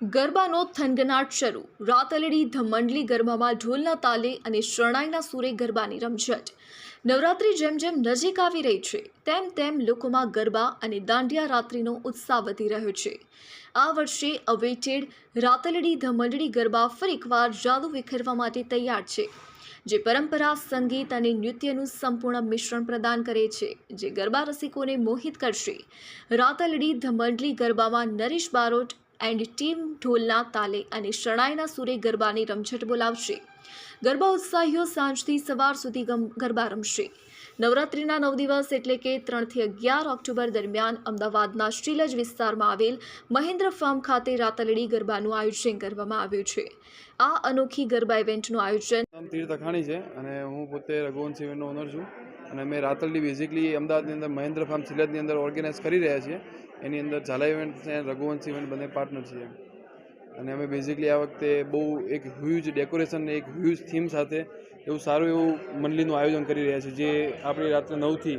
ગરબાનો થનગનાટ શરૂ. રાતલડી, ધમંડલી ગરબામાં ઢોલના તાલે અને શરણાઈના સૂરે ગરબાની રમઝટ. નવરાત્રી જેમ જેમ નજીક આવી રહી છે, તેમ તેમ લોકોમાં ગરબા અને દાંડિયા રાત્રિનો ઉત્સાહ વધી રહ્યો છે. આ વર્ષે અવેટેડ રાતલડી ધમંડળી ગરબા ફરી એકવાર જાદુ વિખેરવા માટે તૈયાર છે, જે પરંપરા, સંગીત અને નૃત્યનું સંપૂર્ણ મિશ્રણ પ્રદાન કરે છે, જે ગરબા રસિકોને મોહિત કરશે. રાતલડી, ધમંડલી ગરબામાં નરેશ બારોટ એન્ડ ટીમ ઢોલના તાલે અને શરણાઈના સુરે ગરબાની રમઝટ બોલાવશે. ગરબા ઉત્સાહીઓ સાંજથી સવાર સુધી ગરબા રમશે. નવરાત્રિના નવ દિવસ એટલે કે ત્રણથી અગિયાર ઓક્ટોબર દરમિયાન અમદાવાદના શ્રીલજ વિસ્તારમાં આવેલ મહેન્દ્ર ફાર્મ ખાતે રાતલડી ગરબાનું આયોજન કરવામાં આવ્યું છે. આ અનોખી ગરબા ઇવેન્ટનું આયોજન તીર્થ છે અને હું પોતે રઘુવંશ ઓનર છું. અને અમે રાતરડી બેઝિકલી અમદાવાદની અંદર મહેન્દ્ર ફાર્મ સિલેટની અંદર ઓર્ગેનાઇઝ કરી રહ્યા છીએ. એની અંદર ઝાલા ઇવેન્ટ અને રઘુવંશ ઇવેન્ટ બંને પાર્ટનર છીએ. અને અમે બેઝિકલી આ વખતે બહુ એક હ્યુજ ડેકોરેશન એક હ્યુજ થીમ સાથે એવું સારું એવું મંડલીનું આયોજન કરી રહ્યા છીએ, જે આપણી રાત્રે નવથી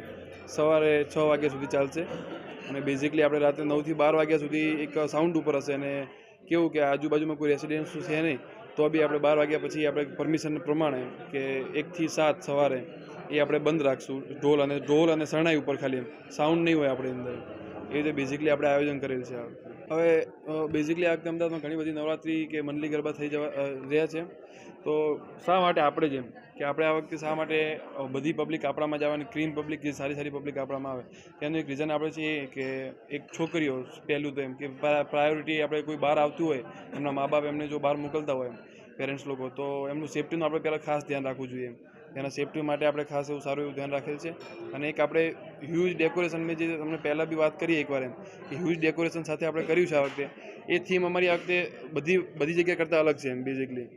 સવારે છ વાગ્યા સુધી ચાલશે. અને બેઝિકલી આપણે રાત્રે નવથી બાર વાગ્યા સુધી એક સાઉન્ડ ઉપર હશે અને કેવું કે આજુબાજુમાં કોઈ રેસિડેન્સ છે નહીં, તો બી આપણે બાર વાગ્યા પછી આપણે પરમિશન પ્રમાણે કે એકથી સાત સવારે એ આપણે બંધ રાખશું. ઢોલ અને ઢોલ અને શરણાઈ ઉપર ખાલી સાઉન્ડ નહીં હોય આપણી અંદર. એ રીતે બેઝિકલી આપણે આયોજન કરેલ છે હવે બેઝિકલી આ અમદાવાદમાં ઘણી બધી નવરાત્રિ કે મંડલી ગરબા થઈ જવા રહ્યા છે. તો શા માટે આપણે જેમ? કે આપણે આ વખતે શા માટે બધી પબ્લિક આપણામાં જ આવવાની ક્રીમ પબ્લિક જે સારી સારી પબ્લિક આપણામાં આવે, તેનું એક રીઝન આપણે છે કે એક છોકરીઓ પહેલું તો એમ કે પ્રાયોરિટી આપણે કોઈ બહાર આવતું હોય, એમના મા બાપ એમને જો બહાર મોકલતા હોય એમ પેરેન્ટ્સ લોકો, તો એમનું સેફ્ટીનું આપણે પહેલાં ખાસ ધ્યાન રાખવું જોઈએ એના સેફટી માટે આપણે ખાસ એવું સારું એવું ધ્યાન રાખેલ છે. અને એક આપણે હ્યુજ ડેકોરેશન મેં જે તમને પહેલાં બી વાત કરી એકવાર એમ, કે હ્યુજ ડેકોરેશન સાથે આપણે કર્યું છે આ વખતે. એ થીમ અમારી આ વખતે બધી બધી જગ્યા કરતાં અલગ છે એમ બેઝિકલી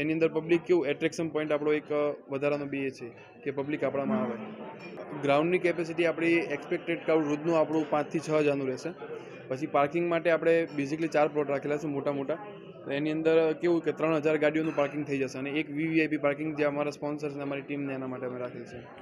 એની અંદર પબ્લિક કેવું એટ્રેક્શન પોઈન્ટ આપણો એક વધારાનો બી એ છે, કે પબ્લિક આપણામાં આવે. ગ્રાઉન્ડની કેપેસિટી આપણી એક્સપેક્ટેડ ક્રાઉડ રોજનું આપણું પાંચથી છ હજારનું રહેશે. પછી પાર્કિંગ માટે આપણે બેઝિકલી ચાર પ્લોટ રાખેલા છે મોટા મોટા એની અંદર કેવું કે ત્રણ હજાર ગાડીઓનું પાર્કિંગ થઈ જશે અને એક વીવીઆઈપી પાર્કિંગ જે અમારા સ્પોન્સર્સ અને અમારી ટીમને એના માટે અમે રાખેલ છે.